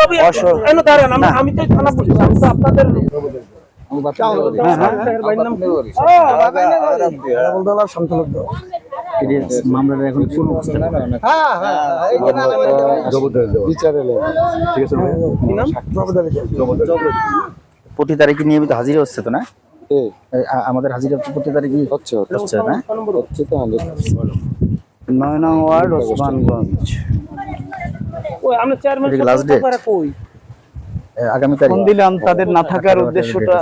আমি আমি তো থানা পুলিশ আমি তো আপনাদের? মামলাটা এখন কোন প্রতি তারিখে নিয়মিত হাজিরা হচ্ছে তো না? আমাদের হাজিরা প্রতি তারিখে হচ্ছে হচ্ছে। না? নয় নং ওয়ার্ড ওসমানগঞ্জ। আমরা চেয়ারম্যান এটা? কই? আগামী ফোন দিলাম তাদের না থাকার উদ্দেশ্যটা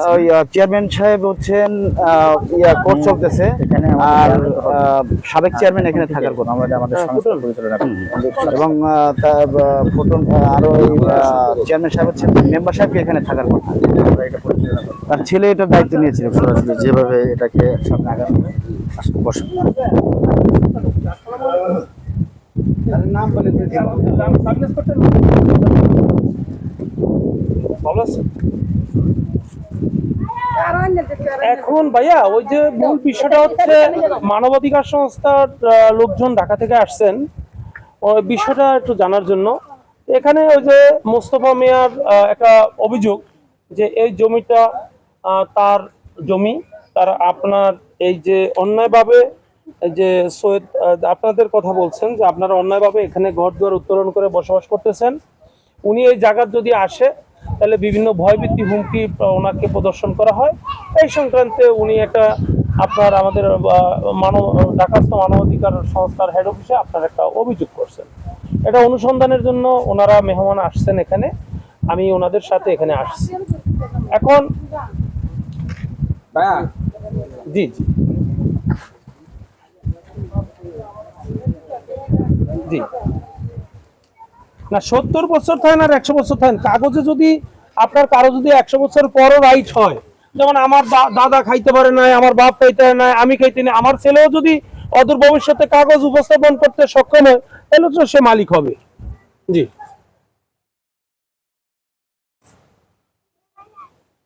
চেয়ারম্যান সাহেব হচ্ছেন আহ, ইয়া কোর্ট চলতেছে। আর সাবেক চেয়ারম্যান এখানে থাকার কথা। আমরা আমাদের। এবং ফোটন আরও ওই চেয়ারম্যান সাহেব হচ্ছেন মেম্বার সাহেবকে এখানে থাকার কথা। এটা তার ছেলে এটার দায়িত্ব নিয়েছিল। সরাসরি যেভাবে এটাকে সামনে আগানো এখন ভাইয়া, ওই যে মূল বিষয়টা হচ্ছে মানবাধিকার সংস্থার লোকজন ঢাকা থেকে আসছেন। ওই বিষয়টা একটু জানার জন্য। এখানে ওই যে মোস্তফা মিয়ার একটা অভিযোগ যে এই জমিটা তার জমি, তার আপনার এই যে অন্যায়ভাবে যে সৈয়দ আপনাদের কথা বলছেন যে আপনারা অন্যায়ভাবে এখানে ঘর দুয়ার উত্তোলন করে বসবাস করতেছেন। উনি এই জায়গার যদি আসে তাহলে বিভিন্ন ভয়ভীতি হুমকি ওনাকে প্রদর্শন করা হয়। এই সংক্রান্তে উনি একটা আপনার আমাদের মানব ঢাকাস্থ মানবাধিকার সংস্থার হেড অফিসে আপনার একটা অভিযোগ করছেন। এটা অনুসন্ধানের জন্য ওনারা মেহমান আসছেন এখানে। আমি ওনাদের সাথে এখানে আসছি। এখন জি জি। জি। না, সত্তর বছর থাকেন আর একশো বছর থাকেন। কাগজে যদি আপনার কারও যদি একশো বছর পরও রাইট হয়, যেমন আমার দাদা খাইতে পারে নাই, আমার বাপ খাইতে পারে নাই, আমি খাইতে নাই, আমার ছেলেও যদি অদূর ভবিষ্যতে কাগজ উপস্থাপন করতে সক্ষম হয়, তাহলে তো সে মালিক হবে। জি।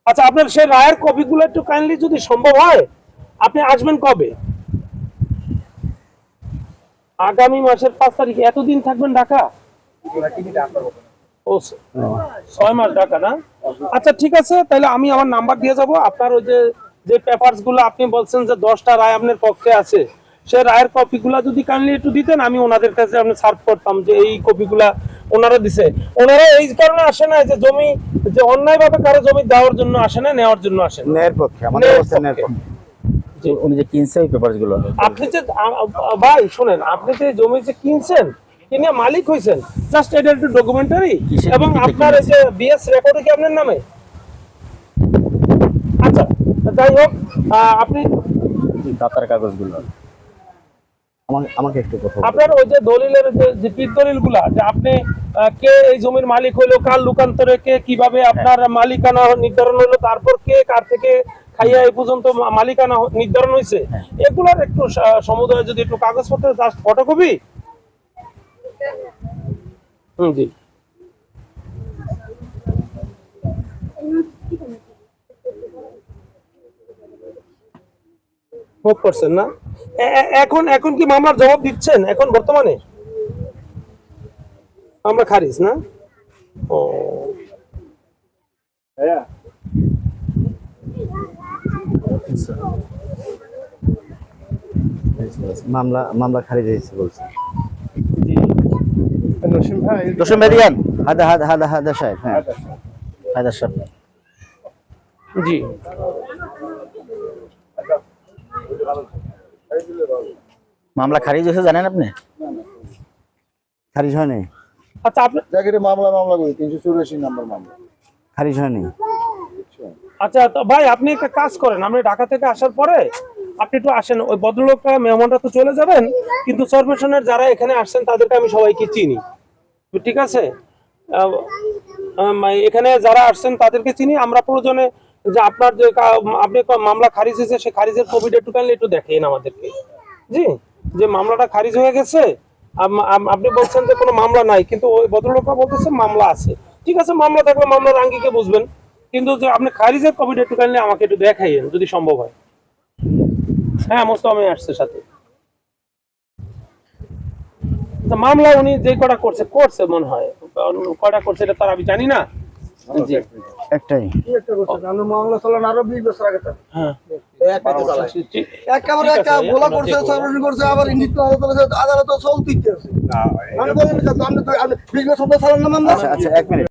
আচ্ছা আপনার সেই রায়ের কপিগুলো একটু কাইন্ডলি যদি সম্ভব হয়, আপনি আসবেন কবে? আগামী মাসের পাঁচ তারিখ এতদিন থাকবেন ঢাকা? ও ছয় মাস ঢাকা না? আচ্ছা ঠিক আছে তাহলে আমি আমার নাম্বার দিয়ে যাব। আপনার ওই যে যে পেপারসগুলো আপনি বলছেন যে দশটা রায় আপনার পক্ষে আছে সেই রায়ের কপিগুলা যদি কাইন্ডলি একটু দিতেন আমি ওনাদের কাছে আপনি সার্ভ করতাম যে এই কপিগুলা ওনারা দিছে। ওনারা এই কারণে আসে না যে জমি যে অন্যায় অন্যায়ভাবে কারও জমি দেওয়ার জন্য আসে না নেওয়ার জন্য আসে না। ন্যায়ের পক্ষে আমাদের ন্যায়ের পক্ষে। উনি যে কিনছে ওই পেপারগুলো আপনি যে ভাই শুনেন আপনি যে জমি যে কিনছেন কিনে মালিক হয়েছেন জাস্ট এটা একটু ডকুমেন্টারি এবং আপনার এই যে বিএস রেকর্ড কি আপনার নামে? আচ্ছা যাই হোক আহ, আপনি দাতার কাগজগুলো। আমাকে আমাকে একটু কথা আপনার ওই যে দলিলের যে যে পিত দলিলগুলা যে আপনি কে এই জমির মালিক হইল কার লোকান্তরে কে কীভাবে আপনার মালিকানা নির্ধারণ হলো তারপর কে কার থেকে খাইয়া এই পর্যন্ত মালিকানা নির্ধারণ হয়েছে এগুলোর একটু সমুদায় যদি একটু কাগজপত্র জাস্ট ফটোকপি? হুম জি। করছেন না? এখন এখন কি মামলার জবাব দিচ্ছেন? এখন বর্তমানে? আমরা খারিজ না? ও। মামলা মামলা খারিজ হয়েছে বলছে। রসুন মেদিয়ান হাদা হাদা হাদা হাদা সাহেব হ্যাঁ। হাদা সাহেব। জি। মামলা খারিজ হয়েছে জানেন আপনি? খারিজ হয়নি? আচ্ছা আপনি মামলা মামলা করি তিনশো চুরাশি নাম্বার মামলা। খারিজ হয়নি? আচ্ছা তো ভাই, আপনি একটা কাজ করেন। আপনি ঢাকা থেকে আসার পরে আপনি একটু আসেন। ওই ভদ্রলোকটা, মেহমানরা তো চলে যাবেন, কিন্তু কর্পোরেশনের যারা এখানে আসছেন, তাদেরকে আমি সবাইকে চিনি। ঠিক আছে? এখানে যারা আসছেন, তাদেরকে চিনি। আমরা প্রয়োজনে যে আপনার যে আপনি মামলা খারিজ হয়েছে সেই খারিজের কোভিড একটু কাইন্ডলি একটু দেখেন আমাদেরকে। জি? যে মামলাটা খারিজ হয়ে গেছে আপনি বলছেন যে কোনো মামলা নাই, কিন্তু ওই ভদ্রলোকটা বলতেছে মামলা আছে। ঠিক আছে, মামলা থাকলে মামলার আঙ্গিকে বুঝবেন। কিন্তু যে আপনি খারিজের কপিটা একটু কাইন্ডলি আমাকে একটু দেখাইয়েন যদি সম্ভব হয়। হ্যাঁ মোস্তামি আসছে সাথে। মামলা উনি যে কটা করছে করছে মনে হয়। কটা করছে এটা তার আমি জানি না। একটাই। মামলা চলেন আরও বিশ বছর আগে হ্যাঁ। একেবারে একটা ভোলা করছে সর্বনাশ করছে আবার ইন্ডিত আদালত আদালত চলতে আছে আমি বলেন আপনি বিশ বছর চালান না মামলা। আচ্ছা আচ্ছা এক মিনিট।